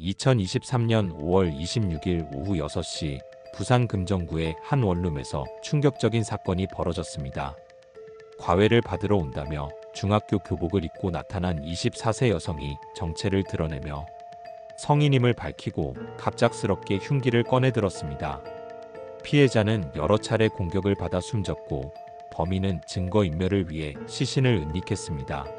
2023년 5월 26일 오후 6시 부산 금정구의 한 원룸에서 충격적인 사건이 벌어졌습니다. 과외를 받으러 온다며 중학교 교복을 입고 나타난 24세 여성이 정체를 드러내며 성인임을 밝히고 갑작스럽게 흉기를 꺼내 들었습니다. 피해자는 여러 차례 공격을 받아 숨졌고 범인은 증거인멸을 위해 시신을 은닉했습니다.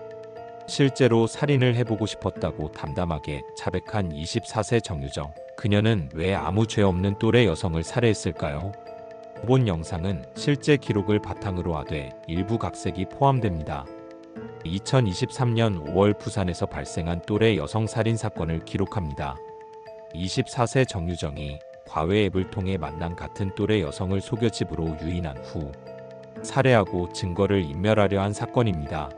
실제로 살인을 해보고 싶었다고 담담하게 자백한 24세 정유정. 그녀는 왜 아무 죄 없는 또래 여성을 살해했을까요? 본 영상은 실제 기록을 바탕으로 하되 일부 각색이 포함됩니다. 2023년 5월 부산에서 발생한 또래 여성 살인 사건을 기록합니다. 24세 정유정이 과외 앱을 통해 만난 같은 또래 여성을 속여 집으로 유인한 후 살해하고 증거를 인멸하려 한 사건입니다.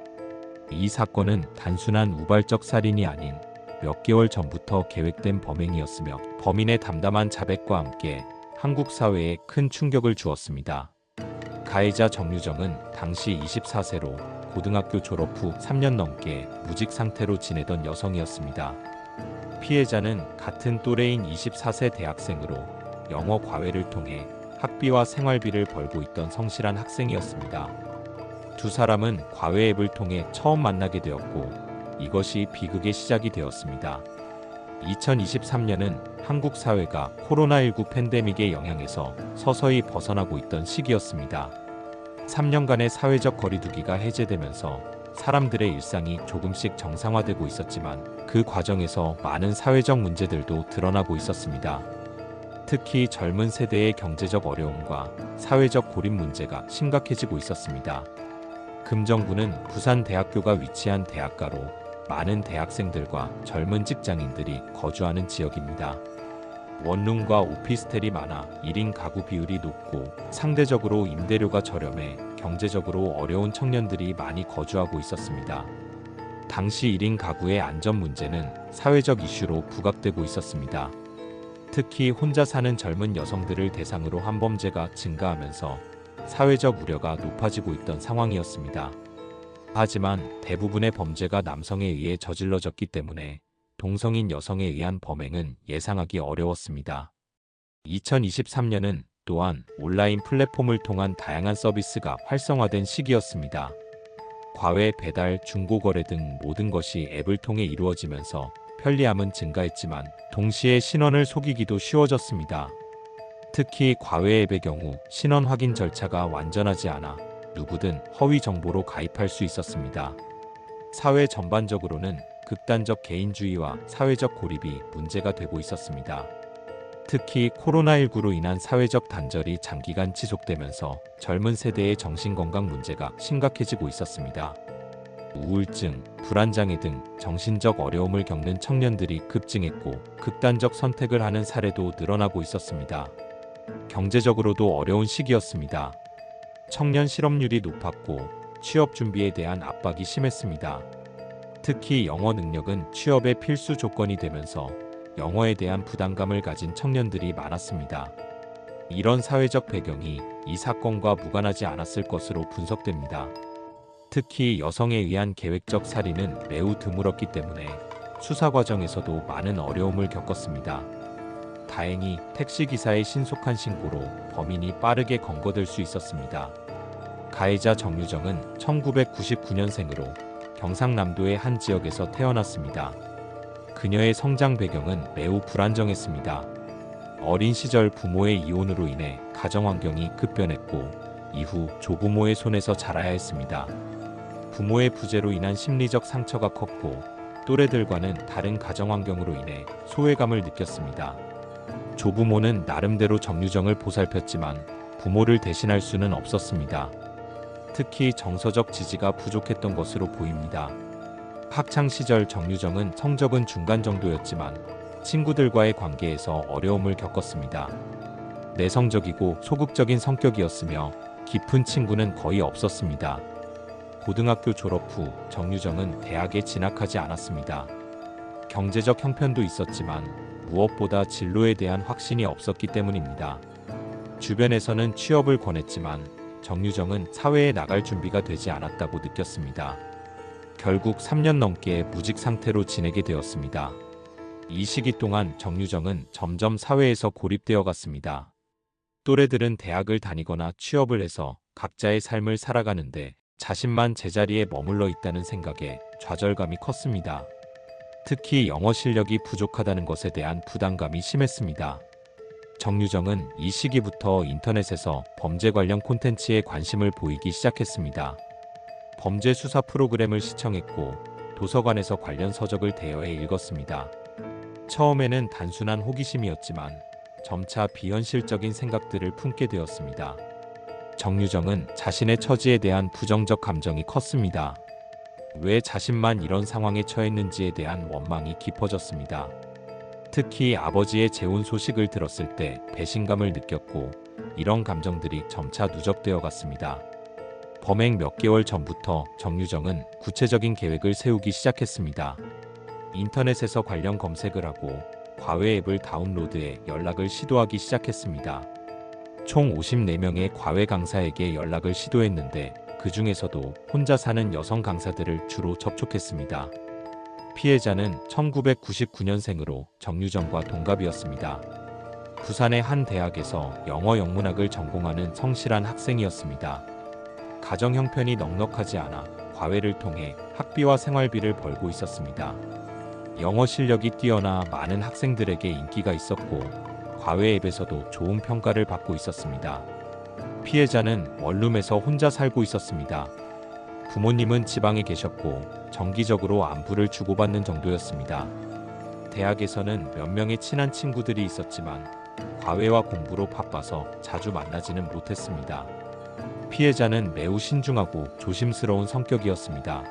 이 사건은 단순한 우발적 살인이 아닌 몇 개월 전부터 계획된 범행이었으며 범인의 담담한 자백과 함께 한국 사회에 큰 충격을 주었습니다. 가해자 정유정은 당시 24세로 고등학교 졸업 후 3년 넘게 무직 상태로 지내던 여성이었습니다. 피해자는 같은 또래인 24세 대학생으로 영어 과외를 통해 학비와 생활비를 벌고 있던 성실한 학생이었습니다. 두 사람은 과외 앱을 통해 처음 만나게 되었고 이것이 비극의 시작이 되었습니다. 2023년은 한국 사회가 코로나19 팬데믹의 영향에서 서서히 벗어나고 있던 시기였습니다. 3년간의 사회적 거리두기가 해제되면서 사람들의 일상이 조금씩 정상화되고 있었지만 그 과정에서 많은 사회적 문제들도 드러나고 있었습니다. 특히 젊은 세대의 경제적 어려움과 사회적 고립 문제가 심각해지고 있었습니다. 금정구는 부산대학교가 위치한 대학가로 많은 대학생들과 젊은 직장인들이 거주하는 지역입니다. 원룸과 오피스텔이 많아 1인 가구 비율이 높고 상대적으로 임대료가 저렴해 경제적으로 어려운 청년들이 많이 거주하고 있었습니다. 당시 1인 가구의 안전 문제는 사회적 이슈로 부각되고 있었습니다. 특히 혼자 사는 젊은 여성들을 대상으로 한 범죄가 증가하면서 사회적 우려가 높아지고 있던 상황이었습니다. 하지만 대부분의 범죄가 남성에 의해 저질러졌기 때문에 동성인 여성에 의한 범행은 예상하기 어려웠습니다. 2023년은 또한 온라인 플랫폼을 통한 다양한 서비스가 활성화된 시기였습니다. 과외, 배달, 중고거래 등 모든 것이 앱을 통해 이루어지면서 편리함은 증가했지만 동시에 신원을 속이기도 쉬워졌습니다. 특히 과외 앱의 경우 신원 확인 절차가 완전하지 않아 누구든 허위 정보로 가입할 수 있었습니다. 사회 전반적으로는 극단적 개인주의와 사회적 고립이 문제가 되고 있었습니다. 특히 코로나19로 인한 사회적 단절이 장기간 지속되면서 젊은 세대의 정신건강 문제가 심각해지고 있었습니다. 우울증, 불안장애 등 정신적 어려움을 겪는 청년들이 급증했고 극단적 선택을 하는 사례도 늘어나고 있었습니다. 경제적으로도 어려운 시기였습니다. 청년 실업률이 높았고 취업 준비에 대한 압박이 심했습니다. 특히 영어 능력은 취업의 필수 조건이 되면서 영어에 대한 부담감을 가진 청년들이 많았습니다. 이런 사회적 배경이 이 사건과 무관하지 않았을 것으로 분석됩니다. 특히 여성에 의한 계획적 살인은 매우 드물었기 때문에 수사 과정에서도 많은 어려움을 겪었습니다. 다행히 택시기사의 신속한 신고로 범인이 빠르게 검거될 수 있었습니다. 가해자 정유정은 1999년생으로 경상남도의 한 지역에서 태어났습니다. 그녀의 성장 배경은 매우 불안정했습니다. 어린 시절 부모의 이혼으로 인해 가정 환경이 급변했고 이후 조부모의 손에서 자라야 했습니다. 부모의 부재로 인한 심리적 상처가 컸고 또래들과는 다른 가정 환경으로 인해 소외감을 느꼈습니다. 조부모는 나름대로 정유정을 보살폈지만 부모를 대신할 수는 없었습니다. 특히 정서적 지지가 부족했던 것으로 보입니다. 학창 시절 정유정은 성적은 중간 정도였지만 친구들과의 관계에서 어려움을 겪었습니다. 내성적이고 소극적인 성격이었으며 깊은 친구는 거의 없었습니다. 고등학교 졸업 후 정유정은 대학에 진학하지 않았습니다. 경제적 형편도 있었지만 무엇보다 진로에 대한 확신이 없었기 때문입니다. 주변에서는 취업을 권했지만 정유정은 사회에 나갈 준비가 되지 않았다고 느꼈습니다. 결국 3년 넘게 무직 상태로 지내게 되었습니다. 이 시기 동안 정유정은 점점 사회에서 고립되어 갔습니다. 또래들은 대학을 다니거나 취업을 해서 각자의 삶을 살아가는데 자신만 제자리에 머물러 있다는 생각에 좌절감이 컸습니다. 특히 영어 실력이 부족하다는 것에 대한 부담감이 심했습니다. 정유정은 이 시기부터 인터넷에서 범죄 관련 콘텐츠에 관심을 보이기 시작했습니다. 범죄 수사 프로그램을 시청했고 도서관에서 관련 서적을 대여해 읽었습니다. 처음에는 단순한 호기심이었지만 점차 비현실적인 생각들을 품게 되었습니다. 정유정은 자신의 처지에 대한 부정적 감정이 컸습니다. 왜 자신만 이런 상황에 처했는지에 대한 원망이 깊어졌습니다. 특히 아버지의 재혼 소식을 들었을 때 배신감을 느꼈고 이런 감정들이 점차 누적되어 갔습니다. 범행 몇 개월 전부터 정유정은 구체적인 계획을 세우기 시작했습니다. 인터넷에서 관련 검색을 하고 과외 앱을 다운로드해 연락을 시도하기 시작했습니다. 총 54명의 과외 강사에게 연락을 시도했는데 그 중에서도 혼자 사는 여성 강사들을 주로 접촉했습니다. 피해자는 1999년생으로 정유정과 동갑이었습니다. 부산의 한 대학에서 영어 영문학을 전공하는 성실한 학생이었습니다. 가정 형편이 넉넉하지 않아 과외를 통해 학비와 생활비를 벌고 있었습니다. 영어 실력이 뛰어나 많은 학생들에게 인기가 있었고 과외 앱에서도 좋은 평가를 받고 있었습니다. 피해자는 원룸에서 혼자 살고 있었습니다. 부모님은 지방에 계셨고 정기적으로 안부를 주고받는 정도였습니다. 대학에서는 몇 명의 친한 친구들이 있었지만 과외와 공부로 바빠서 자주 만나지는 못했습니다. 피해자는 매우 신중하고 조심스러운 성격이었습니다.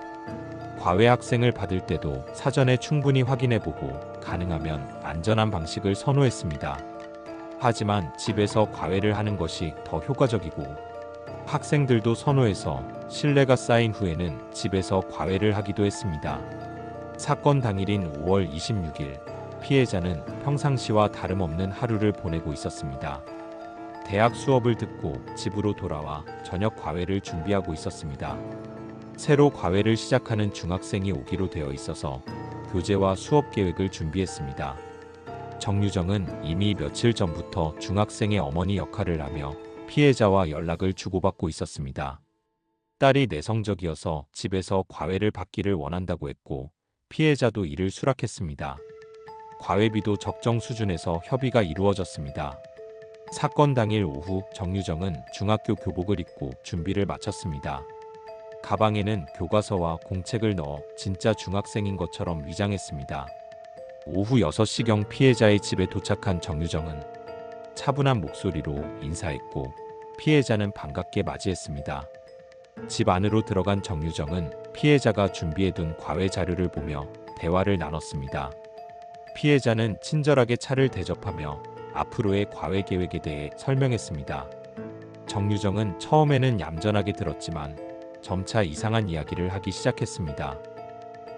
과외 학생을 받을 때도 사전에 충분히 확인해보고 가능하면 안전한 방식을 선호했습니다. 하지만 집에서 과외를 하는 것이 더 효과적이고 학생들도 선호해서 신뢰가 쌓인 후에는 집에서 과외를 하기도 했습니다. 사건 당일인 5월 26일 피해자는 평상시와 다름없는 하루를 보내고 있었습니다. 대학 수업을 듣고 집으로 돌아와 저녁 과외를 준비하고 있었습니다. 새로 과외를 시작하는 중학생이 오기로 되어 있어서 교재와 수업 계획을 준비했습니다. 정유정은 이미 며칠 전부터 중학생의 어머니 역할을 하며 피해자와 연락을 주고받고 있었습니다. 딸이 내성적이어서 집에서 과외를 받기를 원한다고 했고 피해자도 이를 수락했습니다. 과외비도 적정 수준에서 협의가 이루어졌습니다. 사건 당일 오후 정유정은 중학교 교복을 입고 준비를 마쳤습니다. 가방에는 교과서와 공책을 넣어 진짜 중학생인 것처럼 위장했습니다. 오후 6시경 피해자의 집에 도착한 정유정은 차분한 목소리로 인사했고 피해자는 반갑게 맞이했습니다. 집 안으로 들어간 정유정은 피해자가 준비해둔 과외 자료를 보며 대화를 나눴습니다. 피해자는 친절하게 차를 대접하며 앞으로의 과외 계획에 대해 설명했습니다. 정유정은 처음에는 얌전하게 들었지만 점차 이상한 이야기를 하기 시작했습니다.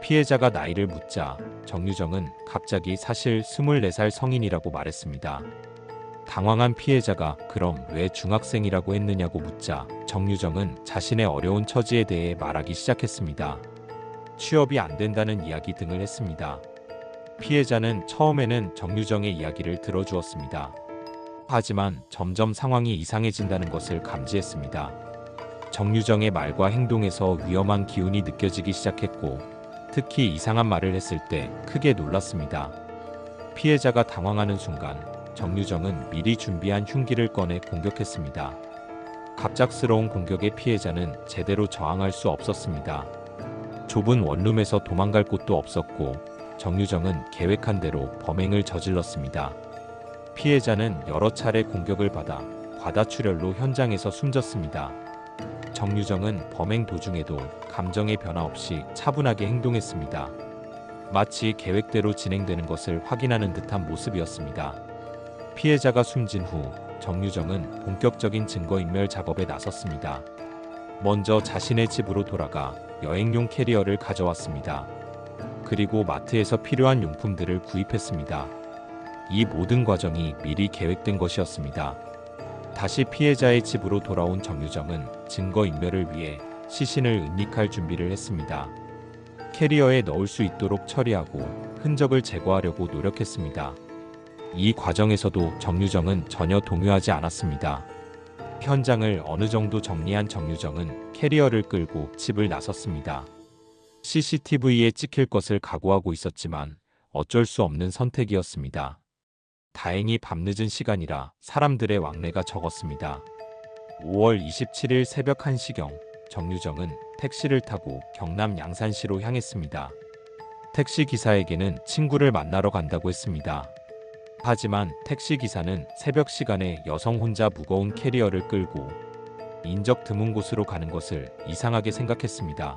피해자가 나이를 묻자 정유정은 갑자기 사실 24살 성인이라고 말했습니다. 당황한 피해자가 그럼 왜 중학생이라고 했느냐고 묻자 정유정은 자신의 어려운 처지에 대해 말하기 시작했습니다. 취업이 안 된다는 이야기 등을 했습니다. 피해자는 처음에는 정유정의 이야기를 들어주었습니다. 하지만 점점 상황이 이상해진다는 것을 감지했습니다. 정유정의 말과 행동에서 위험한 기운이 느껴지기 시작했고 특히 이상한 말을 했을 때 크게 놀랐습니다. 피해자가 당황하는 순간 정유정은 미리 준비한 흉기를 꺼내 공격했습니다. 갑작스러운 공격에 피해자는 제대로 저항할 수 없었습니다. 좁은 원룸에서 도망갈 곳도 없었고 정유정은 계획한 대로 범행을 저질렀습니다. 피해자는 여러 차례 공격을 받아 과다출혈로 현장에서 숨졌습니다. 정유정은 범행 도중에도 감정의 변화 없이 차분하게 행동했습니다. 마치 계획대로 진행되는 것을 확인하는 듯한 모습이었습니다. 피해자가 숨진 후 정유정은 본격적인 증거인멸 작업에 나섰습니다. 먼저 자신의 집으로 돌아가 여행용 캐리어를 가져왔습니다. 그리고 마트에서 필요한 용품들을 구입했습니다. 이 모든 과정이 미리 계획된 것이었습니다. 다시 피해자의 집으로 돌아온 정유정은 증거인멸을 위해 시신을 은닉할 준비를 했습니다. 캐리어에 넣을 수 있도록 처리하고 흔적을 제거하려고 노력했습니다. 이 과정에서도 정유정은 전혀 동요하지 않았습니다. 현장을 어느 정도 정리한 정유정은 캐리어를 끌고 집을 나섰습니다. CCTV에 찍힐 것을 각오하고 있었지만 어쩔 수 없는 선택이었습니다. 다행히 밤늦은 시간이라 사람들의 왕래가 적었습니다. 5월 27일 새벽 1시경 정유정은 택시를 타고 경남 양산시로 향했습니다. 택시 기사에게는 친구를 만나러 간다고 했습니다. 하지만 택시 기사는 새벽 시간에 여성 혼자 무거운 캐리어를 끌고 인적 드문 곳으로 가는 것을 이상하게 생각했습니다.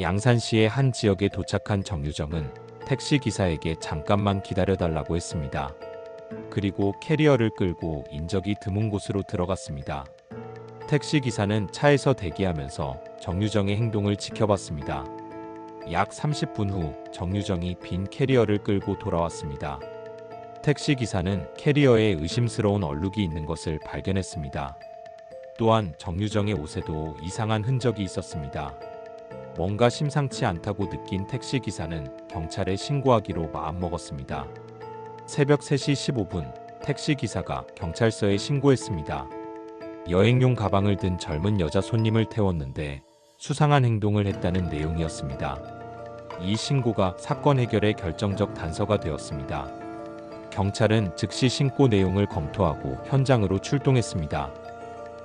양산시의 한 지역에 도착한 정유정은 택시 기사에게 잠깐만 기다려달라고 했습니다. 그리고 캐리어를 끌고 인적이 드문 곳으로 들어갔습니다. 택시 기사는 차에서 대기하면서 정유정의 행동을 지켜봤습니다. 약 30분 후 정유정이 빈 캐리어를 끌고 돌아왔습니다. 택시 기사는 캐리어에 의심스러운 얼룩이 있는 것을 발견했습니다. 또한 정유정의 옷에도 이상한 흔적이 있었습니다. 뭔가 심상치 않다고 느낀 택시 기사는 경찰에 신고하기로 마음먹었습니다. 새벽 3시 15분 택시 기사가 경찰서에 신고했습니다. 여행용 가방을 든 젊은 여자 손님을 태웠는데 수상한 행동을 했다는 내용이었습니다. 이 신고가 사건 해결의 결정적 단서가 되었습니다. 경찰은 즉시 신고 내용을 검토하고 현장으로 출동했습니다.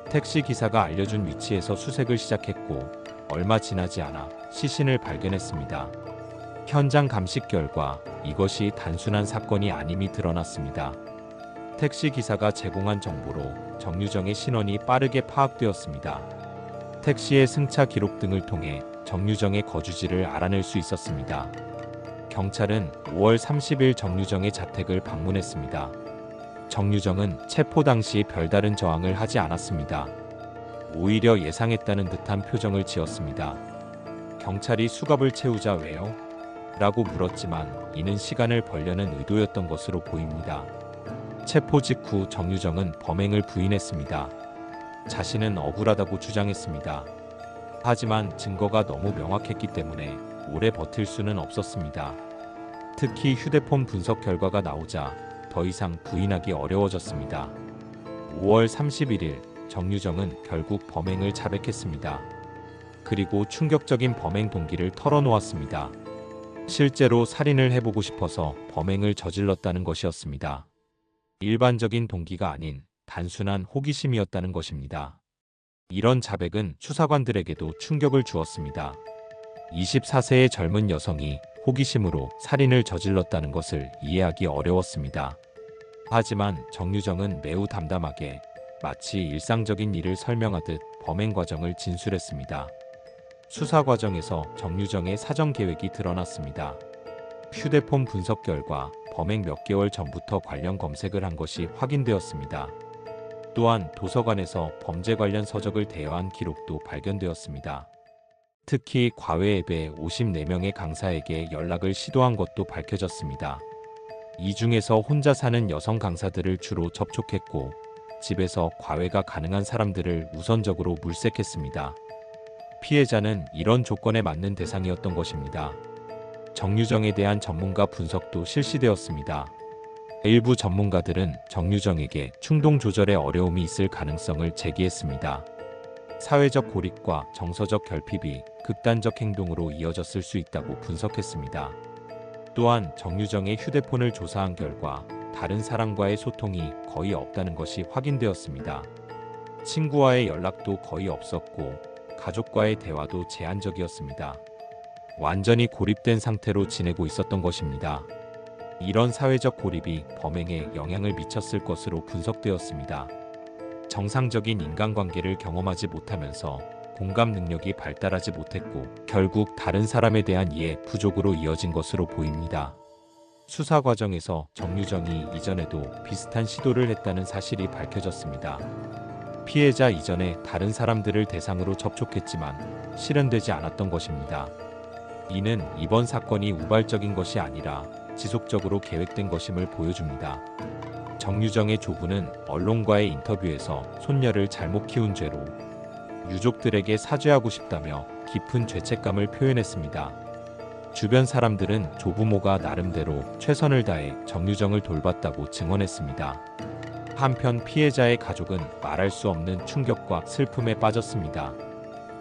택시 기사가 알려준 위치에서 수색을 시작했고 얼마 지나지 않아 시신을 발견했습니다. 현장 감식 결과 이것이 단순한 사건이 아님이 드러났습니다. 택시 기사가 제공한 정보로 정유정의 신원이 빠르게 파악되었습니다. 택시의 승차 기록 등을 통해 정유정의 거주지를 알아낼 수 있었습니다. 경찰은 5월 30일 정유정의 자택을 방문했습니다. 정유정은 체포 당시 별다른 저항을 하지 않았습니다. 오히려 예상했다는 듯한 표정을 지었습니다. 경찰이 수갑을 채우자 왜요? 라고 물었지만 이는 시간을 벌려는 의도였던 것으로 보입니다. 체포 직후 정유정은 범행을 부인했습니다. 자신은 억울하다고 주장했습니다. 하지만 증거가 너무 명확했기 때문에 오래 버틸 수는 없었습니다. 특히 휴대폰 분석 결과가 나오자 더 이상 부인하기 어려워졌습니다. 5월 31일 정유정은 결국 범행을 자백했습니다. 그리고 충격적인 범행 동기를 털어놓았습니다. 실제로 살인을 해보고 싶어서 범행을 저질렀다는 것이었습니다. 일반적인 동기가 아닌 단순한 호기심이었다는 것입니다. 이런 자백은 수사관들에게도 충격을 주었습니다. 24세의 젊은 여성이 호기심으로 살인을 저질렀다는 것을 이해하기 어려웠습니다. 하지만 정유정은 매우 담담하게 마치 일상적인 일을 설명하듯 범행 과정을 진술했습니다. 수사 과정에서 정유정의 사정 계획이 드러났습니다. 휴대폰 분석 결과 범행 몇 개월 전부터 관련 검색을 한 것이 확인되었습니다. 또한 도서관에서 범죄 관련 서적을 대여한 기록도 발견되었습니다. 특히 과외 앱에 54명의 강사에게 연락을 시도한 것도 밝혀졌습니다. 이 중에서 혼자 사는 여성 강사들을 주로 접촉했고 집에서 과외가 가능한 사람들을 우선적으로 물색했습니다. 피해자는 이런 조건에 맞는 대상이었던 것입니다. 정유정에 대한 전문가 분석도 실시되었습니다. 일부 전문가들은 정유정에게 충동 조절에 어려움이 있을 가능성을 제기했습니다. 사회적 고립과 정서적 결핍이 극단적 행동으로 이어졌을 수 있다고 분석했습니다. 또한 정유정의 휴대폰을 조사한 결과 다른 사람과의 소통이 거의 없다는 것이 확인되었습니다. 친구와의 연락도 거의 없었고 가족과의 대화도 제한적이었습니다. 완전히 고립된 상태로 지내고 있었던 것입니다. 이런 사회적 고립이 범행에 영향을 미쳤을 것으로 분석되었습니다. 정상적인 인간관계를 경험하지 못하면서 공감 능력이 발달하지 못했고 결국 다른 사람에 대한 이해 부족으로 이어진 것으로 보입니다. 수사 과정에서 정유정이 이전에도 비슷한 시도를 했다는 사실이 밝혀졌습니다. 피해자 이전에 다른 사람들을 대상으로 접촉했지만 실현되지 않았던 것입니다. 이는 이번 사건이 우발적인 것이 아니라 지속적으로 계획된 것임을 보여줍니다. 정유정의 조부는 언론과의 인터뷰에서 손녀를 잘못 키운 죄로 유족들에게 사죄하고 싶다며 깊은 죄책감을 표현했습니다. 주변 사람들은 조부모가 나름대로 최선을 다해 정유정을 돌봤다고 증언했습니다. 한편 피해자의 가족은 말할 수 없는 충격과 슬픔에 빠졌습니다.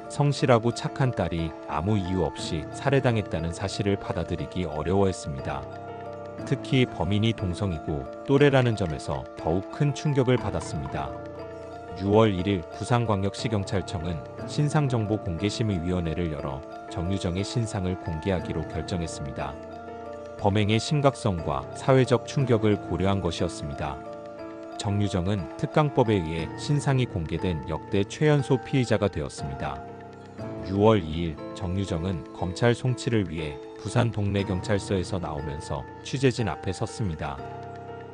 성실하고 착한 딸이 아무 이유 없이 살해당했다는 사실을 받아들이기 어려워했습니다. 특히 범인이 동성이고 또래라는 점에서 더욱 큰 충격을 받았습니다. 6월 1일 부산광역시경찰청은 신상정보공개심의위원회를 열어 정유정의 신상을 공개하기로 결정했습니다. 범행의 심각성과 사회적 충격을 고려한 것이었습니다. 정유정은 특강법에 의해 신상이 공개된 역대 최연소 피의자가 되었습니다. 6월 2일 정유정은 검찰 송치를 위해 부산 동래 경찰서에서 나오면서 취재진 앞에 섰습니다.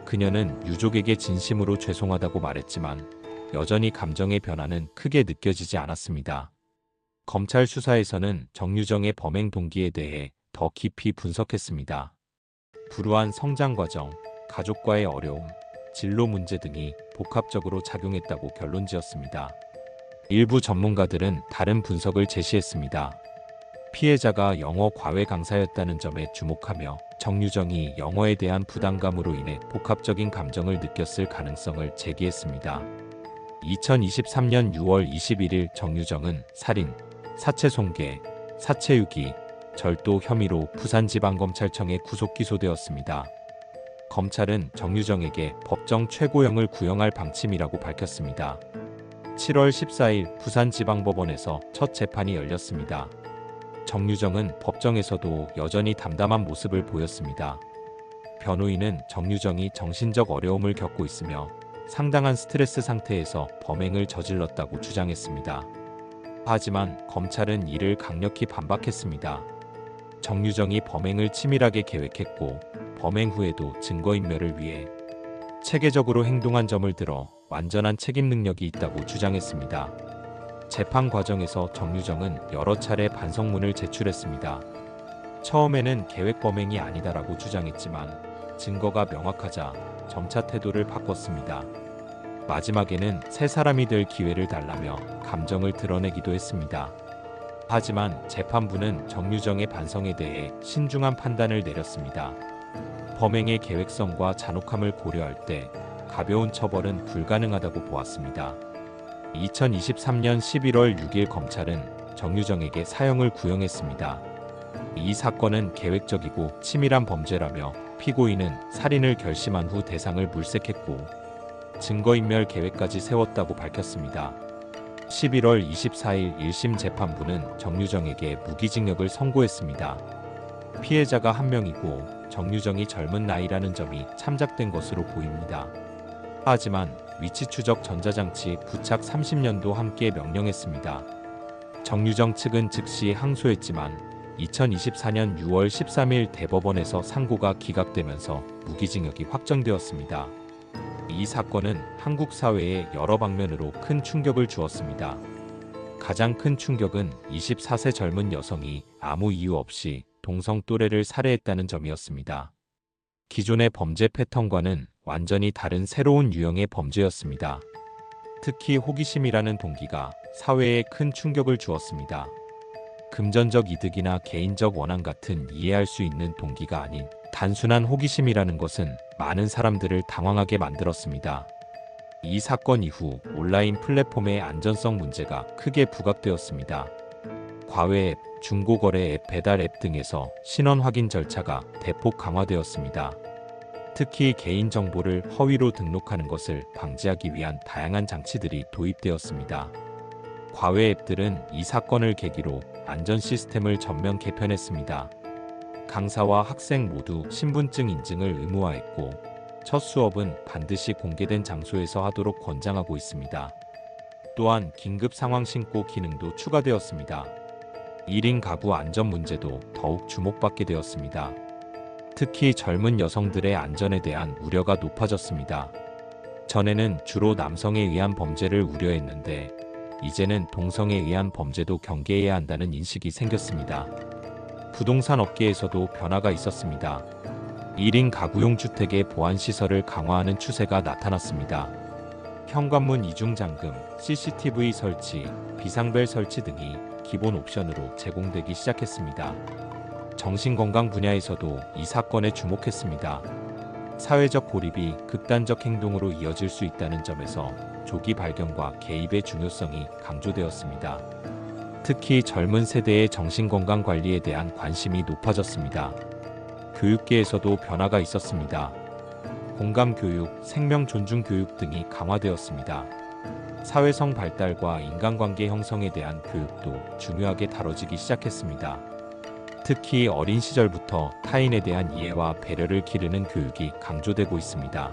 그녀는 유족에게 진심으로 죄송하다고 말했지만 여전히 감정의 변화는 크게 느껴지지 않았습니다. 검찰 수사에서는 정유정의 범행 동기에 대해 더 깊이 분석했습니다. 불우한 성장 과정, 가족과의 어려움, 진로 문제 등이 복합적으로 작용했다고 결론 지었습니다. 일부 전문가들은 다른 분석을 제시했습니다. 피해자가 영어 과외 강사였다는 점에 주목하며 정유정이 영어에 대한 부담감으로 인해 복합적인 감정을 느꼈을 가능성을 제기했습니다. 2023년 6월 21일 정유정은 살인, 사체 손괴, 사체 유기, 절도 혐의로 부산지방검찰청에 구속 기소되었습니다. 검찰은 정유정에게 법정 최고형을 구형할 방침이라고 밝혔습니다. 7월 14일 부산지방법원에서 첫 재판이 열렸습니다. 정유정은 법정에서도 여전히 담담한 모습을 보였습니다. 변호인은 정유정이 정신적 어려움을 겪고 있으며 상당한 스트레스 상태에서 범행을 저질렀다고 주장했습니다. 하지만 검찰은 이를 강력히 반박했습니다. 정유정이 범행을 치밀하게 계획했고 범행 후에도 증거인멸을 위해 체계적으로 행동한 점을 들어 완전한 책임 능력이 있다고 주장했습니다. 재판 과정에서 정유정은 여러 차례 반성문을 제출했습니다. 처음에는 계획 범행이 아니다라고 주장했지만 증거가 명확하자 점차 태도를 바꿨습니다. 마지막에는 새 사람이 될 기회를 달라며 감정을 드러내기도 했습니다. 하지만 재판부는 정유정의 반성에 대해 신중한 판단을 내렸습니다. 범행의 계획성과 잔혹함을 고려할 때 가벼운 처벌은 불가능하다고 보았습니다. 2023년 11월 6일 검찰은 정유정에게 사형을 구형했습니다. 이 사건은 계획적이고 치밀한 범죄라며 피고인은 살인을 결심한 후 대상을 물색했고 증거인멸 계획까지 세웠다고 밝혔습니다. 11월 24일 1심 재판부는 정유정에게 무기징역을 선고했습니다. 피해자가 한 명이고 정유정이 젊은 나이라는 점이 참작된 것으로 보입니다. 하지만 위치 추적 전자장치 부착 30년도 함께 명령했습니다. 정유정 측은 즉시 항소했지만 2024년 6월 13일 대법원에서 상고가 기각되면서 무기징역이 확정되었습니다. 이 사건은 한국 사회에 여러 방면으로 큰 충격을 주었습니다. 가장 큰 충격은 24세 젊은 여성이 아무 이유 없이 동성 또래를 살해했다는 점이었습니다. 기존의 범죄 패턴과는 완전히 다른 새로운 유형의 범죄였습니다. 특히 호기심이라는 동기가 사회에 큰 충격을 주었습니다. 금전적 이득이나 개인적 원한 같은 이해할 수 있는 동기가 아닌 단순한 호기심이라는 것은 많은 사람들을 당황하게 만들었습니다. 이 사건 이후 온라인 플랫폼의 안전성 문제가 크게 부각되었습니다. 과외 앱, 중고거래 앱, 배달 앱 등에서 신원 확인 절차가 대폭 강화되었습니다. 특히 개인정보를 허위로 등록하는 것을 방지하기 위한 다양한 장치들이 도입되었습니다. 과외 앱들은 이 사건을 계기로 안전 시스템을 전면 개편했습니다. 강사와 학생 모두 신분증 인증을 의무화했고 첫 수업은 반드시 공개된 장소에서 하도록 권장하고 있습니다. 또한 긴급 상황 신고 기능도 추가되었습니다. 1인 가구 안전 문제도 더욱 주목받게 되었습니다. 특히 젊은 여성들의 안전에 대한 우려가 높아졌습니다. 전에는 주로 남성에 의한 범죄를 우려했는데 이제는 동성에 의한 범죄도 경계해야 한다는 인식이 생겼습니다. 부동산 업계에서도 변화가 있었습니다. 1인 가구용 주택의 보안 시설을 강화하는 추세가 나타났습니다. 현관문 이중 잠금, CCTV 설치, 비상벨 설치 등이 기본 옵션으로 제공되기 시작했습니다. 정신건강 분야에서도 이 사건에 주목했습니다. 사회적 고립이 극단적 행동으로 이어질 수 있다는 점에서 조기 발견과 개입의 중요성이 강조되었습니다. 특히 젊은 세대의 정신건강 관리에 대한 관심이 높아졌습니다. 교육계에서도 변화가 있었습니다. 공감 교육, 생명 존중 교육 등이 강화되었습니다. 사회성 발달과 인간관계 형성에 대한 교육도 중요하게 다뤄지기 시작했습니다. 특히 어린 시절부터 타인에 대한 이해와 배려를 기르는 교육이 강조되고 있습니다.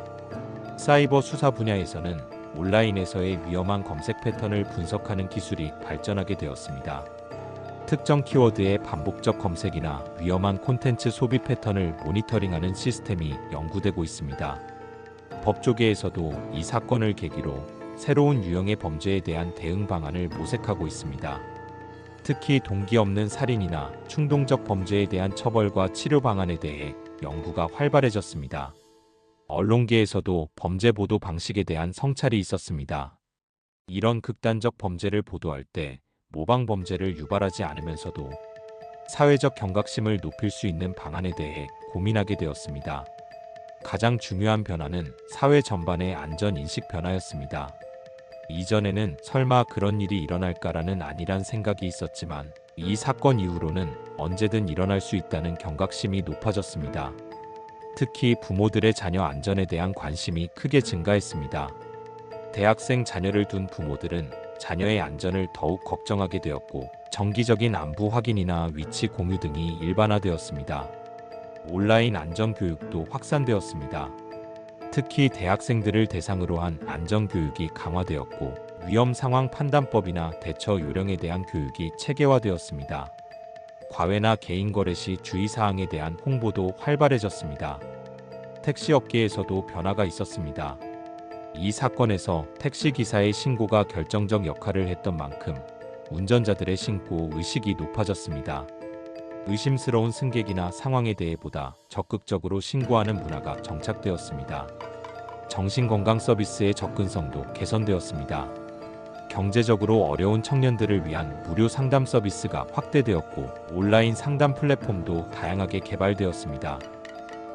사이버 수사 분야에서는 온라인에서의 위험한 검색 패턴을 분석하는 기술이 발전하게 되었습니다. 특정 키워드의 반복적 검색이나 위험한 콘텐츠 소비 패턴을 모니터링하는 시스템이 연구되고 있습니다. 법조계에서도 이 사건을 계기로 새로운 유형의 범죄에 대한 대응 방안을 모색하고 있습니다. 특히 동기 없는 살인이나 충동적 범죄에 대한 처벌과 치료 방안에 대해 연구가 활발해졌습니다. 언론계에서도 범죄 보도 방식에 대한 성찰이 있었습니다. 이런 극단적 범죄를 보도할 때 모방 범죄를 유발하지 않으면서도 사회적 경각심을 높일 수 있는 방안에 대해 고민하게 되었습니다. 가장 중요한 변화는 사회 전반의 안전 인식 변화였습니다. 이전에는 설마 그런 일이 일어날까라는 안일한 생각이 있었지만 이 사건 이후로는 언제든 일어날 수 있다는 경각심이 높아졌습니다. 특히 부모들의 자녀 안전에 대한 관심이 크게 증가했습니다. 대학생 자녀를 둔 부모들은 자녀의 안전을 더욱 걱정하게 되었고 정기적인 안부 확인이나 위치 공유 등이 일반화되었습니다. 온라인 안전 교육도 확산되었습니다. 특히 대학생들을 대상으로 한 안전 교육이 강화되었고 위험 상황 판단법이나 대처 요령에 대한 교육이 체계화되었습니다. 과외나 개인 거래 시 주의 사항에 대한 홍보도 활발해졌습니다. 택시 업계에서도 변화가 있었습니다. 이 사건에서 택시 기사의 신고가 결정적 역할을 했던 만큼 운전자들의 신고 의식이 높아졌습니다. 의심스러운 승객이나 상황에 대해 보다 적극적으로 신고하는 문화가 정착되었습니다. 정신건강 서비스의 접근성도 개선되었습니다. 경제적으로 어려운 청년들을 위한 무료 상담 서비스가 확대되었고 온라인 상담 플랫폼도 다양하게 개발되었습니다.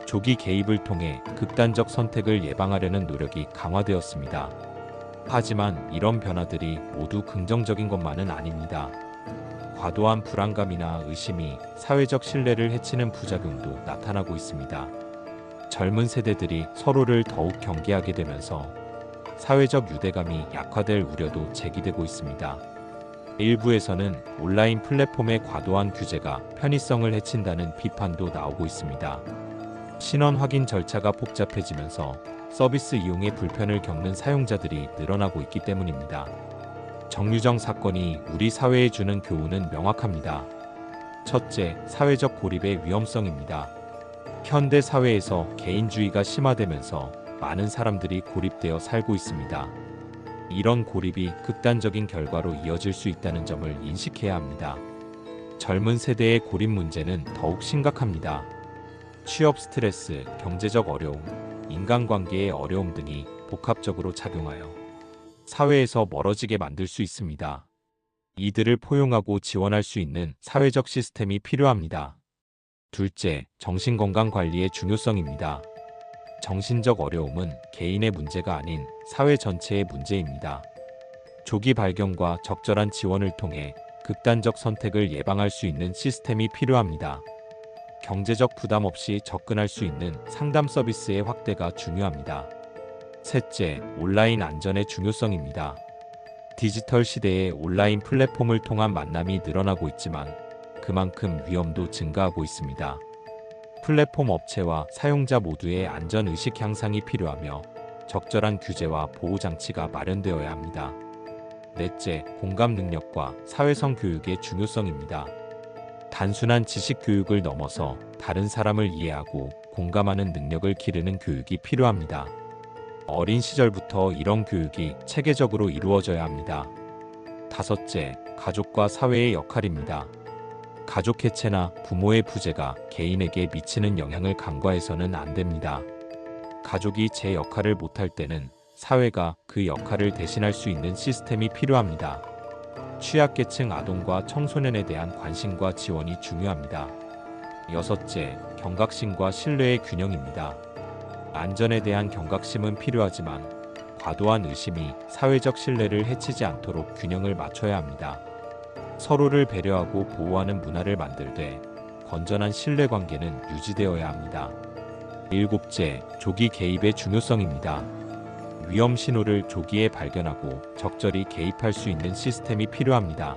조기 개입을 통해 극단적 선택을 예방하려는 노력이 강화되었습니다. 하지만 이런 변화들이 모두 긍정적인 것만은 아닙니다. 과도한 불안감이나 의심이 사회적 신뢰를 해치는 부작용도 나타나고 있습니다. 젊은 세대들이 서로를 더욱 경계하게 되면서 사회적 유대감이 약화될 우려도 제기되고 있습니다. 일부에서는 온라인 플랫폼의 과도한 규제가 편의성을 해친다는 비판도 나오고 있습니다. 신원 확인 절차가 복잡해지면서 서비스 이용에 불편을 겪는 사용자들이 늘어나고 있기 때문입니다. 정유정 사건이 우리 사회에 주는 교훈은 명확합니다. 첫째, 사회적 고립의 위험성입니다. 현대 사회에서 개인주의가 심화되면서 많은 사람들이 고립되어 살고 있습니다. 이런 고립이 극단적인 결과로 이어질 수 있다는 점을 인식해야 합니다. 젊은 세대의 고립 문제는 더욱 심각합니다. 취업 스트레스, 경제적 어려움, 인간관계의 어려움 등이 복합적으로 작용하여 사회에서 멀어지게 만들 수 있습니다. 이들을 포용하고 지원할 수 있는 사회적 시스템이 필요합니다. 둘째, 정신건강 관리의 중요성입니다. 정신적 어려움은 개인의 문제가 아닌 사회 전체의 문제입니다. 조기 발견과 적절한 지원을 통해 극단적 선택을 예방할 수 있는 시스템이 필요합니다. 경제적 부담 없이 접근할 수 있는 상담 서비스의 확대가 중요합니다. 셋째, 온라인 안전의 중요성입니다. 디지털 시대에 온라인 플랫폼을 통한 만남이 늘어나고 있지만 그만큼 위험도 증가하고 있습니다. 플랫폼 업체와 사용자 모두의 안전 의식 향상이 필요하며 적절한 규제와 보호 장치가 마련되어야 합니다. 넷째, 공감 능력과 사회성 교육의 중요성입니다. 단순한 지식 교육을 넘어서 다른 사람을 이해하고 공감하는 능력을 기르는 교육이 필요합니다. 어린 시절부터 이런 교육이 체계적으로 이루어져야 합니다. 다섯째, 가족과 사회의 역할입니다. 가족 해체나 부모의 부재가 개인에게 미치는 영향을 간과해서는 안 됩니다. 가족이 제 역할을 못할 때는 사회가 그 역할을 대신할 수 있는 시스템이 필요합니다. 취약계층 아동과 청소년에 대한 관심과 지원이 중요합니다. 여섯째, 경각심과 신뢰의 균형입니다. 안전에 대한 경각심은 필요하지만 과도한 의심이 사회적 신뢰를 해치지 않도록 균형을 맞춰야 합니다. 서로를 배려하고 보호하는 문화를 만들되 건전한 신뢰 관계는 유지되어야 합니다. 일곱째, 조기 개입의 중요성입니다. 위험 신호를 조기에 발견하고 적절히 개입할 수 있는 시스템이 필요합니다.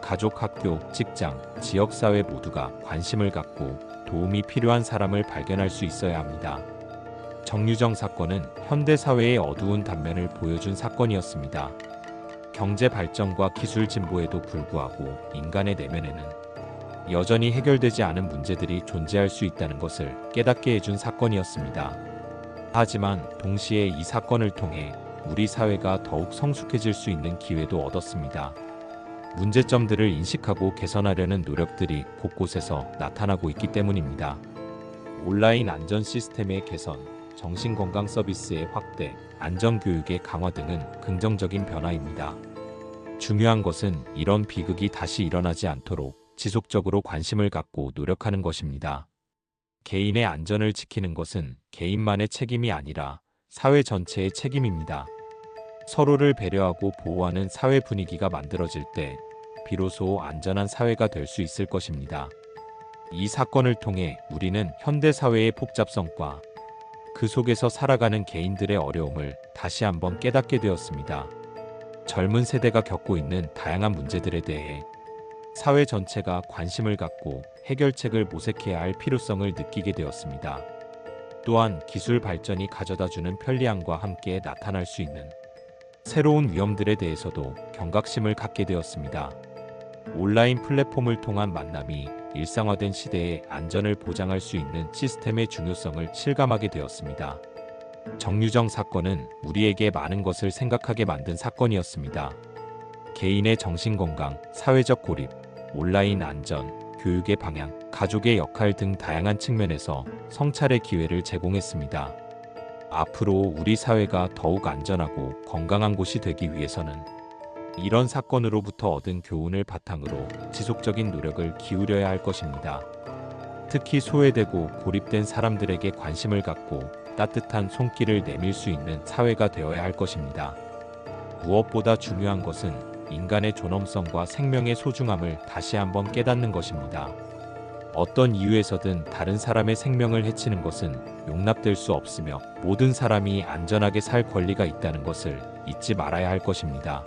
가족, 학교, 직장, 지역사회 모두가 관심을 갖고 도움이 필요한 사람을 발견할 수 있어야 합니다. 정유정 사건은 현대 사회의 어두운 단면을 보여준 사건이었습니다. 경제 발전과 기술 진보에도 불구하고 인간의 내면에는 여전히 해결되지 않은 문제들이 존재할 수 있다는 것을 깨닫게 해준 사건이었습니다. 하지만 동시에 이 사건을 통해 우리 사회가 더욱 성숙해질 수 있는 기회도 얻었습니다. 문제점들을 인식하고 개선하려는 노력들이 곳곳에서 나타나고 있기 때문입니다. 온라인 안전 시스템의 개선, 정신건강 서비스의 확대, 안전교육의 강화 등은 긍정적인 변화입니다. 중요한 것은 이런 비극이 다시 일어나지 않도록 지속적으로 관심을 갖고 노력하는 것입니다. 개인의 안전을 지키는 것은 개인만의 책임이 아니라 사회 전체의 책임입니다. 서로를 배려하고 보호하는 사회 분위기가 만들어질 때 비로소 안전한 사회가 될 수 있을 것입니다. 이 사건을 통해 우리는 현대 사회의 복잡성과 그 속에서 살아가는 개인들의 어려움을 다시 한번 깨닫게 되었습니다. 젊은 세대가 겪고 있는 다양한 문제들에 대해 사회 전체가 관심을 갖고 해결책을 모색해야 할 필요성을 느끼게 되었습니다. 또한 기술 발전이 가져다 주는 편리함과 함께 나타날 수 있는 새로운 위험들에 대해서도 경각심을 갖게 되었습니다. 온라인 플랫폼을 통한 만남이 일상화된 시대에 안전을 보장할 수 있는 시스템의 중요성을 실감하게 되었습니다. 정유정 사건은 우리에게 많은 것을 생각하게 만든 사건이었습니다. 개인의 정신건강, 사회적 고립, 온라인 안전, 교육의 방향, 가족의 역할 등 다양한 측면에서 성찰의 기회를 제공했습니다. 앞으로 우리 사회가 더욱 안전하고 건강한 곳이 되기 위해서는 이런 사건으로부터 얻은 교훈을 바탕으로 지속적인 노력을 기울여야 할 것입니다. 특히 소외되고 고립된 사람들에게 관심을 갖고 따뜻한 손길을 내밀 수 있는 사회가 되어야 할 것입니다. 무엇보다 중요한 것은 인간의 존엄성과 생명의 소중함을 다시 한번 깨닫는 것입니다. 어떤 이유에서든 다른 사람의 생명을 해치는 것은 용납될 수 없으며 모든 사람이 안전하게 살 권리가 있다는 것을 잊지 말아야 할 것입니다.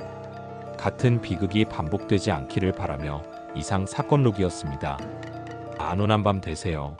같은 비극이 반복되지 않기를 바라며 이상 사건록이었습니다. 안온한 밤 되세요.